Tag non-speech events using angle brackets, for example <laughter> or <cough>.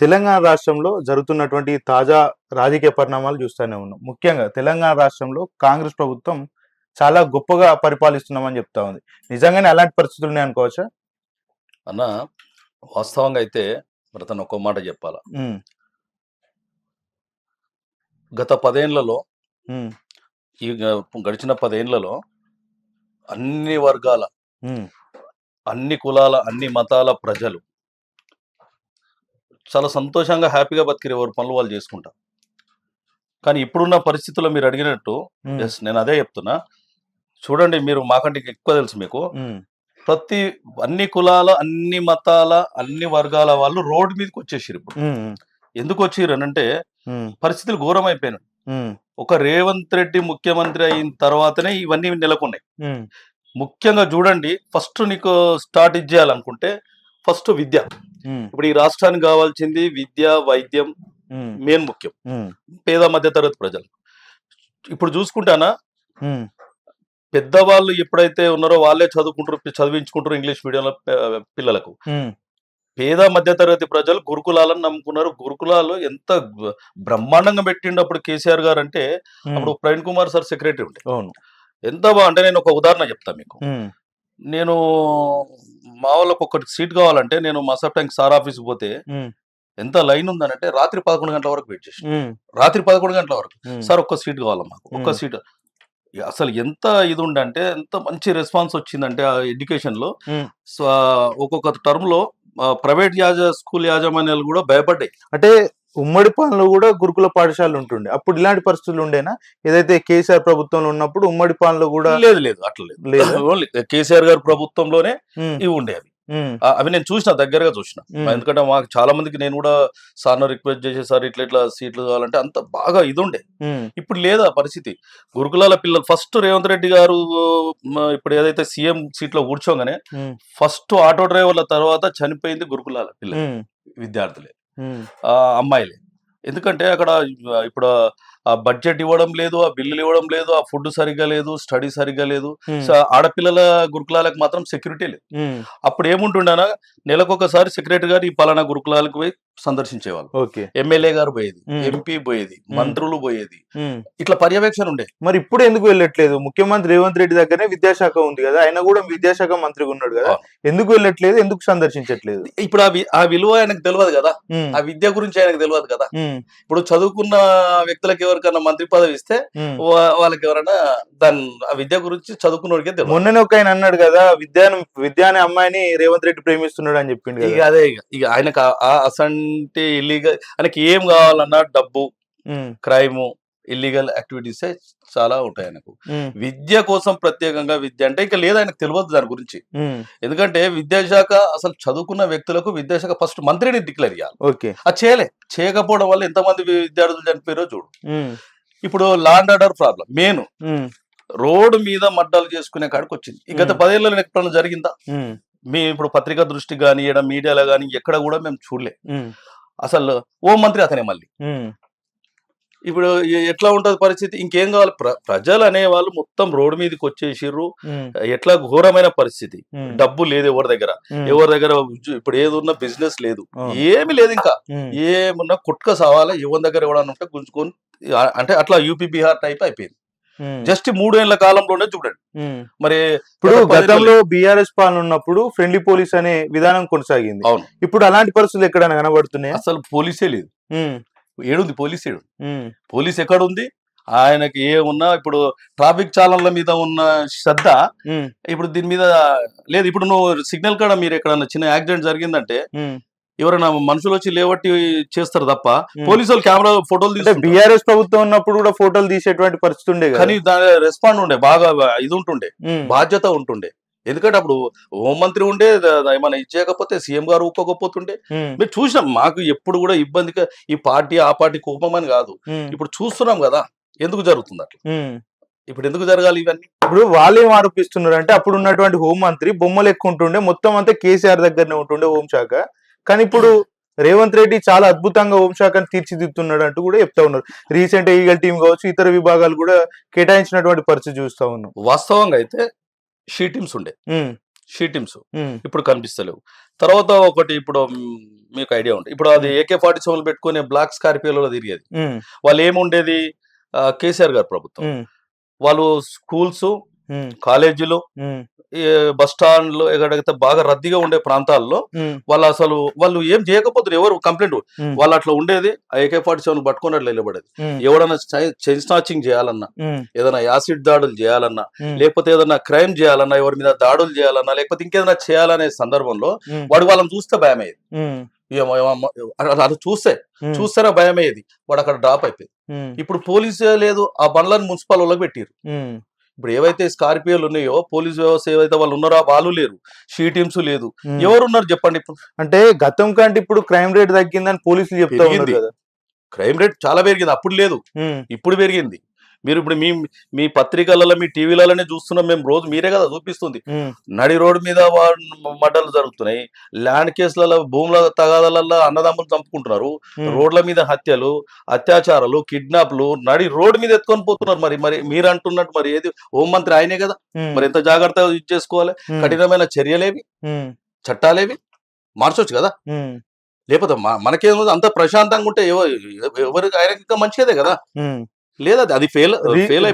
తెలంగాణ రాష్ట్రంలో జరుగుతున్నటువంటి తాజా రాజకీయ పరిణామాలు చూస్తూనే ఉన్నాం. ముఖ్యంగా తెలంగాణ రాష్ట్రంలో కాంగ్రెస్ ప్రభుత్వం చాలా గొప్పగా పరిపాలిస్తున్నామని చెప్తా ఉంది. నిజంగానే అలాంటి పరిస్థితులు అనుకోవచ్చా? అన్న వాస్తవంగా అయితే మరి తను ఒక్క మాట చెప్పాలా? గత పదేళ్ళలో ఈ గడిచిన పదేళ్ళలో అన్ని వర్గాల అన్ని కులాల అన్ని మతాల ప్రజలు చాలా సంతోషంగా హ్యాపీగా బతికిరు ఎవరి పనులు వాళ్ళు చేసుకుంటారు కానీ ఇప్పుడున్న పరిస్థితుల్లో మీరు అడిగినట్టు ఎస్ నేను అదే చెప్తున్నా. చూడండి మీరు మాకంటే ఎక్కువ తెలుసు మీకు. ప్రతి అన్ని కులాల అన్ని మతాల అన్ని వర్గాల వాళ్ళు రోడ్డు మీదకి వచ్చేసారు ఇప్పుడు. ఎందుకు వచ్చిర్రు అని అంటే పరిస్థితులు ఘోరం అయిపోయినాయి ఒక రేవంత్ రెడ్డి ముఖ్యమంత్రి అయిన తర్వాతనే ఇవన్నీ నెలకొన్నాయి. ముఖ్యంగా చూడండి ఫస్ట్ నీకు స్టార్ట్ ఇచ్చేయాలనుకుంటే ఫస్ట్ విద్య. ఇప్పుడు ఈ రాష్ట్రానికి కావాల్సింది విద్య వైద్యం మెయిన్ ముఖ్యం. పేద మధ్యతరగతి ప్రజలు. ఇప్పుడు చూసుకుంటానా? పెద్దవాళ్ళు ఎప్పుడైతే ఉన్నారో వాళ్ళే చదువుకుంటారు చదివించుకుంటారు ఇంగ్లీష్ మీడియంలో పిల్లలకు. పేద మధ్యతరగతి ప్రజలు గురుకులాలను నమ్ముకున్నారు. గురుకులాలు ఎంత బ్రహ్మాండంగా పెట్టిండు అప్పుడు కేసీఆర్ గారు అంటే అప్పుడు ప్రవీణ్ కుమార్ సార్ సెక్రటరీ ఉండే. అవును. ఎంత బా అంటే నేను ఒక ఉదాహరణ చెప్తా మీకు. నేను మా వాళ్ళకి ఒకటి సీట్ కావాలంటే నేను మసాప్ ట్యాంక్ సార్ ఆఫీస్కి పోతే ఎంత లైన్ ఉందనంటే రాత్రి పదకొండు గంటల వరకు వెయిట్ చేసి రాత్రి పదకొండు గంటల వరకు. సార్ ఒక్క సీట్ కావాలి మాకు? ఒక్క. సీట్ అసలు ఎంత ఇది ఉండంటే ఎంత మంచి రెస్పాన్స్ వచ్చిందంటే ఆ ఎడ్యుకేషన్లో ఒక్కొక్క టర్మ్లో ప్రైవేట్ యాజ స్కూల్ యాజమాన్యాలు కూడా భయపడ్డాయి. అంటే ఉమ్మడి పాలనలో కూడా గురుకుల పాఠశాలలు ఉంటుండే. అప్పుడు ఇలాంటి పరిస్థితులు ఉండేనా? ఏదైతే కేసీఆర్ ప్రభుత్వంలో ఉన్నప్పుడు ఉమ్మడి పాలనలో కూడా లేదు లేదు అట్లా లేదు? <laughs> ఓన్లీ కేసీఆర్ గారి ప్రభుత్వంలోనే ఇవి ఉండేవి. అవి నేను చూసిన దగ్గరగా చూసిన. ఎందుకంటే మాకు చాలా మందికి నేను కూడా సార్ను రిక్వెస్ట్ చేసి సార్ ఇట్లా ఇట్లా సీట్లు కావాలంటే అంత బాగా ఇది ఉండే. ఇప్పుడు లేదా పరిస్థితి. గురుకులాల పిల్లలు ఫస్ట్ రేవంత్ రెడ్డి గారు ఇప్పుడు ఏదైతే సీఎం సీట్లో కూర్చోగానే ఫస్ట్ ఆటో డ్రైవర్ల తర్వాత చనిపోయింది గురుకులాల పిల్లలు విద్యార్థులే. అమ్మాయిలే. ఎందుకంటే అక్కడ ఇప్పుడు ఆ బడ్జెట్ ఇవ్వడం లేదు ఆ బిల్లులు ఇవ్వడం లేదు ఆ ఫుడ్ సరిగ్గా లేదు స్టడీ సరిగ్గా లేదు. ఆడపిల్లల గురుకులాలకు మాత్రం సెక్యూరిటీ లేదు. అప్పుడు ఏముంటుండనా? నెలకొకసారి సెక్రటరీ గారు ఈ పలానా గురుకులాలకు పోయి సందర్శించేవాళ్ళు. ఓకే. ఎమ్మెల్యే గారు పోయేది. ఎంపీ పోయేది మంత్రులు పోయేది. ఇట్లా పర్యవేక్షణ ఉండే. మరి ఇప్పుడు ఎందుకు వెళ్ళట్లేదు? ముఖ్యమంత్రి రేవంత్ రెడ్డి దగ్గరనే విద్యాశాఖ ఉంది కదా ఆయన కూడా విద్యాశాఖ మంత్రిగా ఉన్నాడు కదా. ఎందుకు వెళ్ళట్లేదు? ఎందుకు సందర్శించట్లేదు? ఇప్పుడు ఆ విలువ ఆయనకు తెలియదు కదా. ఆ విద్య గురించి ఆయనకు తెలియదు కదా. ఇప్పుడు చదువుకున్న వ్యక్తులకు ఎవరికైనా మంత్రి పదవి ఇస్తే వాళ్ళకి ఎవరైనా దాని ఆ విద్య గురించి చదువుకున్నోడికే తెలియదు. మొన్ననే ఒక ఆయన అన్నాడు కదా విద్యాను విద్య అనే అమ్మాయిని రేవంత్ రెడ్డి ప్రేమిస్తున్నాడు అని చెప్పిండు ఇక అదే ఇక ఆయనకు అసంటి ఇల్లీగల్ ఆయనకి ఏం కావాలన్నా డబ్బు క్రైమ్ ఇల్లీగల్ యాక్టివిటీస్ చాలా ఉంటాయి ఆయనకు. విద్య కోసం ప్రత్యేకంగా విద్య అంటే ఇంకా లేదు ఆయనకు తెలియదు దాని గురించి. ఎందుకంటే విద్యాశాఖ అసలు చదువుకున్న వ్యక్తులకు విద్యాశాఖ ఫస్ట్ మంత్రిని డిక్లేర్ చేయాలి. ఓకే. అది చేయలే. చేయకపోవడం వల్ల ఎంతమంది విద్యార్థులు చనిపోయారో చూడు. ఇప్పుడు land order problem. Main road మీద మడ్డలు చేసుకునే కాడికి వచ్చింది. ఈ గత. పదేళ్ళలో ఎప్పుడైనా జరిగిందా? మీ ఇప్పుడు పత్రికా దృష్టి కానీ మీడియాలో కానీ ఎక్కడ కూడా మేము చూడలే. అసలు హోం మంత్రి అతనే మళ్ళీ. ఇప్పుడు ఎట్లా ఉంటది పరిస్థితి? ఇంకేం కావాలి? ప్ర ప్రజలు అనే వాళ్ళు మొత్తం రోడ్డు మీదకి వచ్చేసిర్రు. ఎట్లా ఘోరమైన పరిస్థితి. డబ్బు లేదు ఎవరి దగ్గర. ఎవరి దగ్గర ఇప్పుడు ఏది ఉన్న బిజినెస్ లేదు. ఏమి లేదు ఇంకా. ఏమున్నా కుట్క సావాలా? ఎవరి దగ్గర ఎవడన్నా ఉంటే గుంజుకొని అంటే అట్లా యూపీ బీహార్ టైప్ అయిపోయింది. జస్ట్ మూడేళ్ళ కాలంలోనే చూడండి. మరి ఇప్పుడు గతంలో బీఆర్ఎస్ పాలన ఉన్నప్పుడు ఫ్రెండ్లీ పోలీస్ అనే విధానం కొనసాగింది. అవును. ఇప్పుడు అలాంటి పరిస్థితులు ఎక్కడైనా కనబడుతున్నాయా? అసలు పోలీసే లేదు. ఏడుంది పోలీస్ ఏడు. పోలీస్ ఎక్కడ ఉంది ఆయనకి ఏమున్నా ఇప్పుడు ట్రాఫిక్ చాలన్ల మీద ఉన్న శ్రద్ధ ఇప్పుడు దీని మీద లేదు ఇప్పుడు నువ్వు సిగ్నల్ కాడ మీరు ఎక్కడన్నా చిన్న యాక్సిడెంట్ జరిగిందంటే. ఎవరైనా మనుషులు వచ్చి లేవట్టి చేస్తారు తప్ప. పోలీసు వాళ్ళు కెమెరా ఫోటోలు తీసుకుంటారు. బీఆర్ఎస్ ప్రభుత్వం ఉన్నప్పుడు కూడా ఫోటోలు తీసేటువంటి పరిస్థితి ఉండే కానీ దాని రెస్పాండ్ ఉండే బాగా ఇది ఉంటుండే బాధ్యత ఉంటుండే. ఎందుకంటే అప్పుడు హోంమంత్రి ఉండే ఏమైనా ఇచ్చేయకపోతే సీఎం గారు ఉమ్, మీరు చూసినాం మాకు ఎప్పుడు కూడా ఇబ్బందిగా ఈ పార్టీ ఆ పార్టీ కోపం అని కాదు. ఇప్పుడు చూస్తున్నాం కదా ఎందుకు జరుగుతుంది అట్లా. ఇప్పుడు ఎందుకు జరగాలి ఇవన్నీ? ఇప్పుడు వాళ్ళు ఏం ఆరోపిస్తున్నారు అంటే అప్పుడు ఉన్నటువంటి హోంమంత్రి బొమ్మలు ఎక్కువ ఉంటుండే మొత్తం అంతా కేసీఆర్ దగ్గరనే ఉంటుండే హోంశాఖ. కానీ ఇప్పుడు రేవంత్ రెడ్డి చాలా అద్భుతంగా హోంశాఖను తీర్చిదిద్దుతున్నాడు అంటూ కూడా చెప్తా ఉన్నారు. రీసెంట్ ఈగల్ టీం కావచ్చు ఇతర విభాగాలు కూడా కేటాయించినటువంటి పరిస్థితి చూస్తా ఉన్నాం. వాస్తవంగా అయితే షీ టీమ్స్ ఉండే. ఉమ్, షీటిమ్స్ ఉమ్, ఇప్పుడు కనిపిస్తలేవు. తర్వాత ఒకటి ఇప్పుడు మీకు ఐడియా ఉంటుంది ఇప్పుడు అది ఏకే ఫార్టీ సెవెన్ పెట్టుకునే బ్లాక్ స్కార్పియోలో తిరిగేది. వాళ్ళు ఏముండేది? కేసీఆర్ గారు ప్రభుత్వం. వాళ్ళు స్కూల్స్ కాలేజీలు బస్ స్టాండ్లు ఎక్కడైతే బాగా రద్దీగా ఉండే ప్రాంతాల్లో వాళ్ళు అసలు వాళ్ళు ఏం చేయకపోతారు ఎవరు కంప్లైంట్ వాళ్ళు అట్లా ఉండేది. ఏకే ఫార్టీ సెవెన్ పట్టుకుని అట్లా నిలబడేది ఎవడన్నా చైన్ స్నాచింగ్ చేయాలన్నా ఏదైనా యాసిడ్ దాడులు చేయాలన్నా లేకపోతే ఏదైనా క్రైమ్ చేయాలన్నా ఎవరి మీద దాడులు చేయాలన్నా లేకపోతే ఇంకేదైనా చేయాలనే సందర్భంలో వాడు వాళ్ళని చూస్తే భయం అయ్యేది అది చూస్తే చూస్తేనే భయం అయ్యేది వాడు అక్కడ డ్రాప్ అయిపోయింది. ఇప్పుడు పోలీసే లేదు ఆ బండ్లను మున్సిపల్ వాళ్ళకి పెట్టారు ఇప్పుడు ఏవైతే స్కార్పియోలు ఉన్నాయో పోలీస్ వ్యవస్థ ఏవైతే వాళ్ళు ఉన్నారో వాళ్ళు లేరు. షీ టీమ్స్ లేదు. ఉమ్. ఎవరు ఉన్నారు చెప్పండి ఇప్పుడు? అంటే గతం కంటే ఇప్పుడు క్రైమ్ రేట్ తగ్గిందని పోలీసులు చెప్తా ఉన్నారు పెరిగింది. కదా. క్రైమ్ రేట్ చాలా పెరిగింది. అప్పుడు లేదు. ఇప్పుడు పెరిగింది. మీరు ఇప్పుడు మీ మీ పత్రికలలో మీ టీవీలలోనే చూస్తున్నాం మేము రోజు మీరే కదా చూపిస్తుంది. నడి రోడ్డు మీద మడ్డలు జరుగుతున్నాయి. ల్యాండ్ కేసులలో భూముల తగాదాలలో అన్నదమ్ములు చంపుకుంటున్నారు. రోడ్ల మీద హత్యలు అత్యాచారాలు కిడ్నాప్లు నడి రోడ్డు మీద ఎత్తుకొని పోతున్నారు మరి మరి మీరు అంటున్నట్టు మరి ఏది? హోంమంత్రి ఆయనే కదా. మరి ఎంత జాగ్రత్తగా ఇది చేసుకోవాలి? కఠినమైన చర్యలేవి? చట్టాలేవి? మార్చొచ్చు కదా. లేకపోతే మనకేమో అంత ప్రశాంతంగా ఉంటే ఎవ- ఎవరికి ఆయనకి ఇంకా మంచిదే కదా. లేదా అది ఫెయిల్ ఫెయిల్